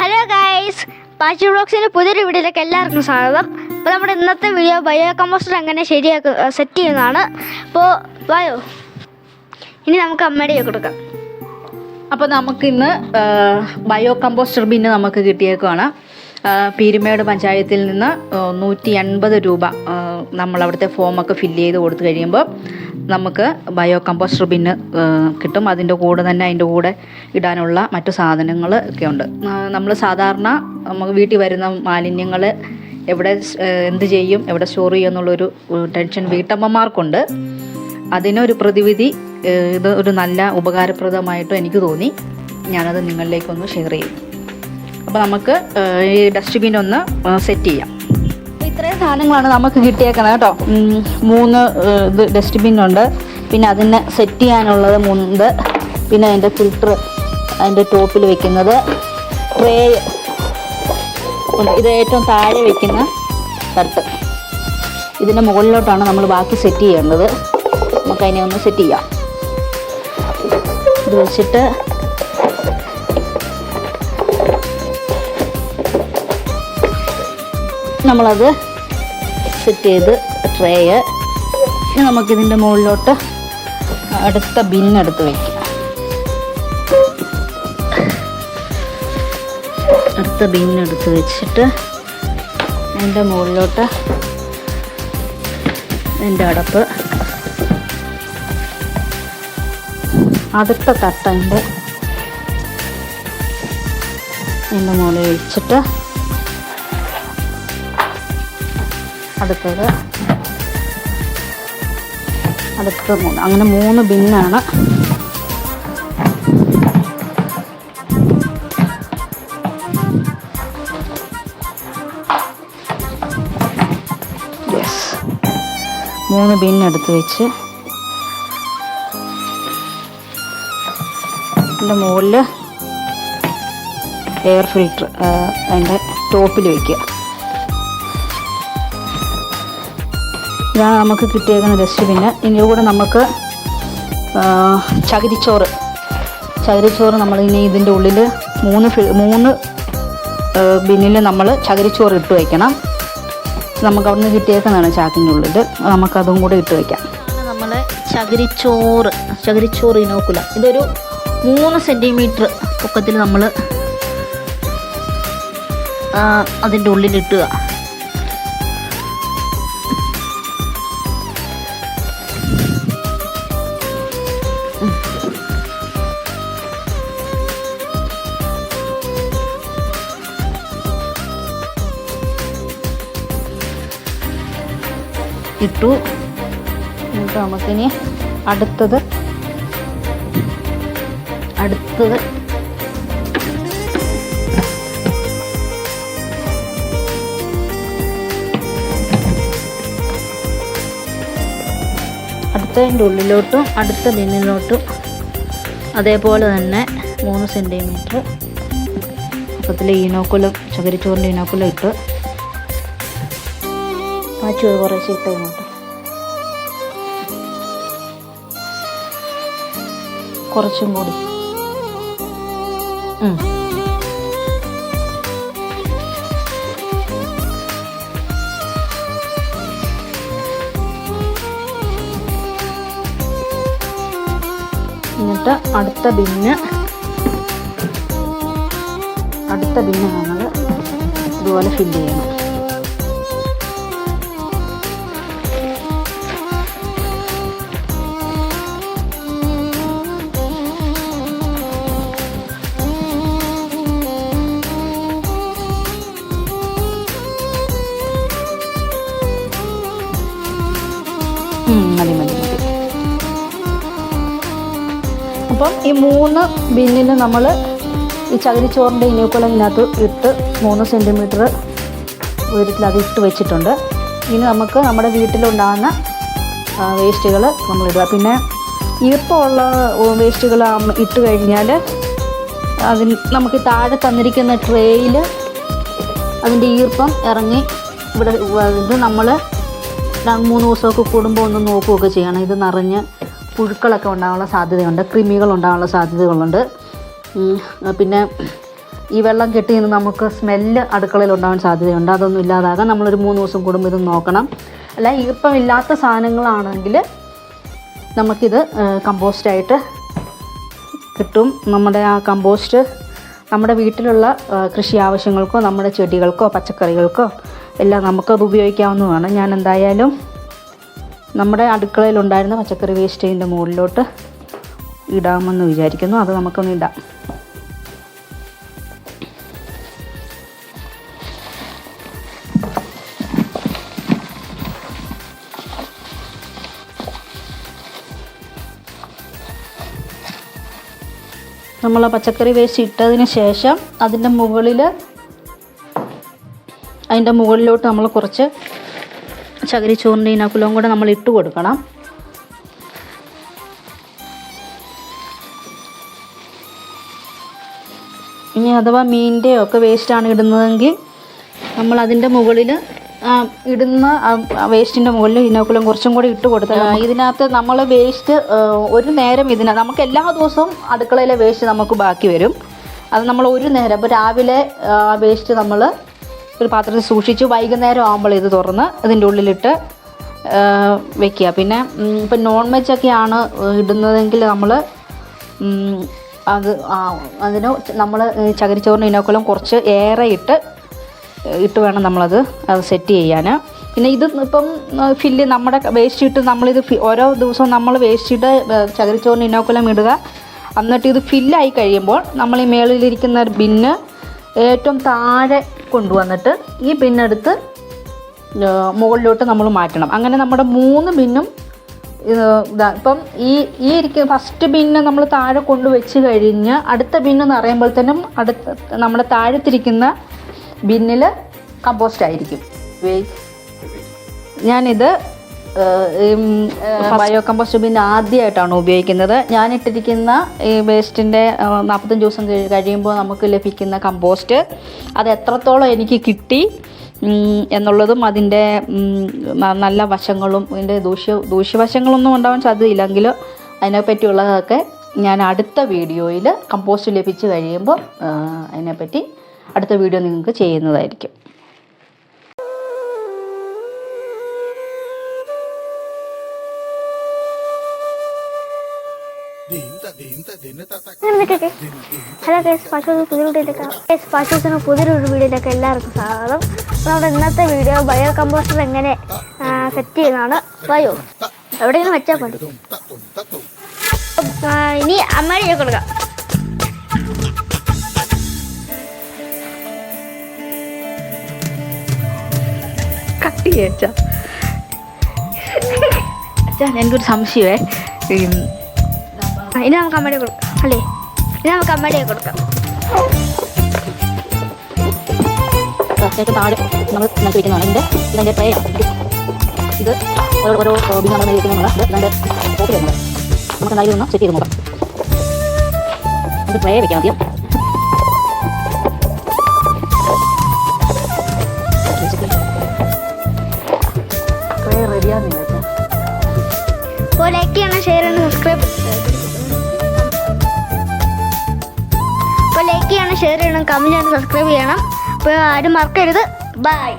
Hello guys Pachu ബ്ലോക്സിന്റെ പുതിയൊരു വീഡിയോയിലേക്ക് എല്ലാവർക്കും സ്വാഗതം. അപ്പോൾ നമ്മുടെ ഇന്നത്തെ വീഡിയോ ബയോ കമ്പോസ്റ്റർ എങ്ങനെ ശരിയാക്കുക സെറ്റ് ചെയ്യുന്നതാണ്. അപ്പോൾ വായോ ഇനി നമുക്ക് അമ്മയുടെ കൊടുക്കാം. അപ്പോൾ നമുക്കിന്ന് ബയോ കമ്പോസ്റ്റർ ബിന്ന് നമുക്ക് കിട്ടിയേക്കുവാണ്. പീരുമേട് പഞ്ചായത്തിൽ നിന്ന് നൂറ്റി എൺപത് രൂപ നമ്മൾ അവിടുത്തെ ഫോമൊക്കെ ഫില്ല് ചെയ്ത് കൊടുത്തു കഴിയുമ്പോൾ നമുക്ക് ബയോ കമ്പോസ്റ്റർ ബിന്ന് കിട്ടും. അതിന്റെ കൂടെ തന്നെ അതിന്റെ കൂടെ ഇടാനുള്ള മറ്റു സാധനങ്ങൾ ഒക്കെ ഉണ്ട്. നമ്മൾ സാധാരണ നമുക്ക് വീട്ടിൽ വരുന്ന മാലിന്യങ്ങൾ എവിടെ എന്ത് ചെയ്യും എവിടെ സ്റ്റോർ ചെയ്യും എന്നുള്ളൊരു ടെൻഷൻ വീട്ടമ്മമാർക്കുണ്ട്. അതിനൊരു പ്രതിവിധി ഇത് ഒരു നല്ല ഉപകാരപ്രദമായിട്ട് എനിക്ക് തോന്നി. ഞാനത് നിങ്ങളിലേക്കൊന്ന് ഷെയർ ചെയ്യും. അപ്പോൾ നമുക്ക് ഈ ഡസ്റ്റ്ബിൻ ഒന്ന് സെറ്റ് ചെയ്യാം. ഇത്രയും സാധനങ്ങളാണ് നമുക്ക് കിട്ടിയേക്കുന്നത് കേട്ടോ. മൂന്ന് ഇത് ഡസ്റ്റ്ബിൻ ഉണ്ട്. പിന്നെ അതിനെ സെറ്റ് ചെയ്യാനുള്ളത് മുണ്ട്. പിന്നെ അതിന്റെ ഫിൽറ്റർ അതിന്റെ ടോപ്പിൽ വെക്കുന്നത് ട്രേ ഇത് ഏറ്റവും താഴെ വെക്കുന്ന തട്ട്. ഇതിന്റെ മുകളിലോട്ടാണ് നമ്മൾ ബാക്കി സെറ്റ് ചെയ്യേണ്ടത്. നമുക്ക് അതിനെ ഒന്ന് സെറ്റ് ചെയ്യാം. ഇത് വെച്ചിട്ട് നമ്മളത് സെറ്റ് ചെയ്ത് ട്രേയ് ഇനി നമുക്കിതിന്റെ മുകളിലോട്ട് അടുത്ത ബിന്നെടുത്ത് വയ്ക്കാം അടുത്ത ബിന്നെടുത്ത് വെച്ചിട്ട് അതിന്റെ മുകളിലോട്ട് ഇതിന്റെ അടപ്പ്. അടുത്ത തട്ടന്റെ അതിന്റെ മുകളിൽ വെച്ചിട്ട് അടുത്തത്. അടുത്തത് മൂന്ന്. അങ്ങനെ മൂന്ന് ബിന്നാണ്. മൂന്ന് ബിൻ എടുത്ത് വെച്ച്. അതിന്റെ മുകളിൽ എയർ ഫിൽറ്റർ അതിന്റെ ടോപ്പിൽ വയ്ക്കുക ഇതാണ് നമുക്ക് കിട്ടിയേക്കുന്ന ഡസ്റ്റ്ബിന്ന് ഇതിന്റെ കൂടെ നമുക്ക് ചകിരിച്ചോറ്. ചകിരിച്ചോറ് നമ്മൾ ഇനി ഇതിന്റെ ഉള്ളിൽ മൂന്ന് മൂന്ന് ബിന്നിൽ നമ്മൾ ചകിരിച്ചോറ് ഇട്ട് വയ്ക്കണം നമുക്ക് അവിടുന്ന് കിട്ടിയേക്കുന്നതാണ് ചാക്കിന്റെ ഉള്ളിൽ. നമുക്കതും കൂടെ ഇട്ട് വയ്ക്കാം നമ്മൾ ചകിരിച്ചോറ്. ചകിരിച്ചോറ് ഇനോക്കുല ഇതൊരു മൂന്ന് സെന്റിമീറ്റർ പൊക്കത്തിൽ നമ്മൾ അതിന്റെ ഉള്ളിലിട്ടുക ഇട്ടു. എന്നിട്ട് നമുക്കിനി അടുത്തത്. അടുത്തത്. അടുത്തതിന്റെ ഉള്ളിലോട്ടും അടുത്ത ബിന്നിലോട്ടും. അതേപോലെ തന്നെ മൂന്ന് സെന്റിമീറ്റർ പക്കത്തിൽ ഈനോക്കുലം ചകിരിച്ചോറിന്റെ ഈനോക്കുലം ഇട്ട് മാറ്റി അത് കുറേശ്ശെ കുറച്ചും കൂടി. എന്നിട്ട് അടുത്ത ബിന്ന് അടുത്ത ബിന്ന് നമ്മൾ ഇതുപോലെ ഫില്ല് ചെയ്യണം. അപ്പം ഈ മൂന്ന് ബിന്നിൽ നമ്മൾ ഈ ചകിരിച്ചോറിന്റെ ഇനിയൊക്കെ ഇട്ട് മൂന്ന് സെന്റിമീറ്റർ ഉയരത്തിൽ അത് ഇട്ട് വെച്ചിട്ടുണ്ട്. ഇനി നമുക്ക് നമ്മുടെ വീട്ടിലുണ്ടാകുന്ന വേസ്റ്റുകൾ നമ്മളിടുക പിന്നെ ഈർപ്പമുള്ള വേസ്റ്റുകൾ ഇട്ട് കഴിഞ്ഞാൽ അതിന് നമുക്ക് താഴെ തന്നിരിക്കുന്ന ട്രേയിൽ അതിന്റെ ഈർപ്പം ഇറങ്ങി ഇവിടെ ഇത് നമ്മൾ മൂന്ന് ദിവസമൊക്കെ കൂടുമ്പോൾ ഒന്ന് നോക്കുകയൊക്കെ ചെയ്യണം. ഇത് നിറഞ്ഞ് പുഴുക്കളൊക്കെ ഉണ്ടാകാനുള്ള സാധ്യതയുണ്ട് കൃമികൾ ഉണ്ടാകാനുള്ള സാധ്യതകളുണ്ട്. പിന്നെ ഈ വെള്ളം കെട്ടി നിന്ന് നമുക്ക് സ്മെല്ല് അടുക്കളയിൽ ഉണ്ടാകാൻ സാധ്യതയുണ്ട്. അതൊന്നും ഇല്ലാതാകാൻ നമ്മളൊരു മൂന്ന് ദിവസം കൂടുമ്പോൾ ഇത് നോക്കണം. അല്ല ഈർപ്പം ഇല്ലാത്ത സാധനങ്ങളാണെങ്കിൽ നമുക്കിത് കമ്പോസ്റ്റായിട്ട് കിട്ടും. നമ്മുടെ ആ കമ്പോസ്റ്റ് നമ്മുടെ വീട്ടിലുള്ള കൃഷി ആവശ്യങ്ങൾക്കോ നമ്മുടെ ചെടികൾക്കോ പച്ചക്കറികൾക്കോ എല്ലാം നമുക്കത് ഉപയോഗിക്കാവുന്നതാണ്. ഞാൻ എന്തായാലും നമ്മുടെ അടുക്കളയിൽ ഉണ്ടായിരുന്ന പച്ചക്കറി വേസ്റ്റിന്റെ മുകളിലോട്ട് ഇടാമെന്ന് വിചാരിക്കുന്നു. അത് നമുക്കൊന്ന് ഇടാം. നമ്മൾ ആ പച്ചക്കറി വേസ്റ്റ് ഇട്ടതിന് ശേഷം അതിന്റെ മുകളിൽ അതിന്റെ മുകളിലോട്ട് നമ്മൾ കുറച്ച് ചകിരിച്ചോറിന്റെ ഇനക്കുലവും കൂടെ നമ്മൾ ഇട്ട് കൊടുക്കണം. ഇനി അഥവാ മീനിന്റെ ഒക്കെ വേസ്റ്റാണ് ഇടുന്നതെങ്കിൽ നമ്മൾ അതിന്റെ മുകളിൽ ഇടുന്ന വേസ്റ്റിന്റെ മുകളിൽ ഇനോക്കുലം കുറച്ചും കൂടി ഇട്ട് കൊടുത്താൽ ഇതിനകത്ത് നമ്മൾ വേസ്റ്റ് ഒരു നേരം ഇതിന നമുക്ക് എല്ലാ ദിവസവും അടുക്കളയിലെ വേസ്റ്റ് നമുക്ക് ബാക്കി വരും. അത് നമ്മൾ ഒരു നേരം ഇപ്പോൾ രാവിലെ വേസ്റ്റ് നമ്മൾ ഒരു പാത്രത്തിൽ സൂക്ഷിച്ച് വൈകുന്നേരം ആകുമ്പോൾ ഇത് തുറന്ന് ഇതിന്റെ ഉള്ളിലിട്ട് വെക്കുക. പിന്നെ ഇപ്പം നോൺ വെജൊക്കെയാണ് ഇടുന്നതെങ്കിൽ നമ്മൾ അത് അതിന് നമ്മൾ ചകിരിച്ചോറിന് ഇനോക്കുലം കുറച്ച് ഏറെ ഇട്ട് ഇട്ട് വേണം നമ്മളത് അത് സെറ്റ് ചെയ്യാൻ പിന്നെ ഇത് ഇപ്പം ഫില്ല് നമ്മുടെ വേസ്റ്റ് ഇട്ട് നമ്മളിത് ഓരോ ദിവസവും നമ്മൾ വേസ്റ്റ് ഇട്ട് ചകിരിച്ചോറിന് ഇനോക്കുലം ഇടുക. എന്നിട്ട് ഇത് ഫില്ലായി കഴിയുമ്പോൾ നമ്മൾ ഈ മേളിലിരിക്കുന്ന ഒരു ബിന്ന് ഏറ്റവും താഴെ കൊണ്ടുവന്നിട്ട് ഈ ബിന്നെടുത്ത് ഏഹ് മുകളിലോട്ട് നമ്മൾ മാറ്റണം. അങ്ങനെ നമ്മുടെ മൂന്ന് ബിന്നും ഇതാ ഇപ്പം ഈ ഈ ഇരിക്കുന്ന ഫസ്റ്റ് ബിന്ന് നമ്മൾ താഴെ കൊണ്ട് വെച്ച് കഴിഞ്ഞ് അടുത്ത ബിന്ന് നിറയുമ്പോഴത്തേനും അടുത്ത നമ്മുടെ താഴത്തിരിക്കുന്ന ബിന്നിൽ കമ്പോസ്റ്റ് ആയിരിക്കും. ഞാനിത് ബയോ കമ്പോസ്റ്റ് ബിൻ ആദ്യമായിട്ടാണ് ഉപയോഗിക്കുന്നത്. ഞാൻ ഇട്ടിരിക്കുന്ന ഈ വേസ്റ്റിന്റെ നാൽപ്പത്തഞ്ച് ദിവസം കഴിയുമ്പോൾ നമുക്ക് ലഭിക്കുന്ന കമ്പോസ്റ്റ്. അത് എത്രത്തോളം എനിക്ക് കിട്ടി എന്നുള്ളതും അതിന്റെ നല്ല വശങ്ങളും ഇതിന്റെ ദൂഷ്യ ദൂഷ്യവശങ്ങളൊന്നും ഉണ്ടാവാൻ സാധ്യതയില്ലെങ്കിലും അതിനെപ്പറ്റിയുള്ളതൊക്കെ ഞാൻ അടുത്ത വീഡിയോയിൽ കമ്പോസ്റ്റ് ലഭിച്ച് കഴിയുമ്പോൾ അതിനെപ്പറ്റി അടുത്ത വീഡിയോ നിങ്ങൾക്ക് ചെയ്യുന്നതായിരിക്കും. ഹലോ കേസ് പശു പുതിയ വീഡിയോയിലേക്ക് കേസ് പശുസിന് പുതിയൊരു വീഡിയോയിലേക്ക് എല്ലാവർക്കും സ്വാഗതം. നമ്മുടെ ഇന്നത്തെ വീഡിയോ ബയോ കമ്പോസ്റ്റർ എങ്ങനെ സെറ്റ് ചെയ്യുന്നതാണ്. ബയോ. എവിടെയെങ്കിലും വെച്ചാൽ മതി. ഇനി അമ്മയുടെ കൊടുക്കാം. കട്ടി അച്ഛാ. എനിക്കൊരു സംശയമേ. ഇനി നമുക്ക് അമ്മയുടെ കൊടുക്കാം. അല്ലേ? ഇനി നമുക്ക് അമ്മയുടെ കൊടുക്കാം. നമ്മൾ ഇത് ഓരോ ഓരോ നമ്മൾ നമുക്ക് സെറ്റ് ചെയ്ത് നോക്കാം. വെക്കാം ആദ്യം. ലൈക്ക് ചെയ്യണം ഷെയർ ചെയ്യണം. കമന്റ് ചെയ്യണം സബ്സ്ക്രൈബ് ചെയ്യണം. അപ്പോൾ ആരും മറക്കരുത്. ബൈ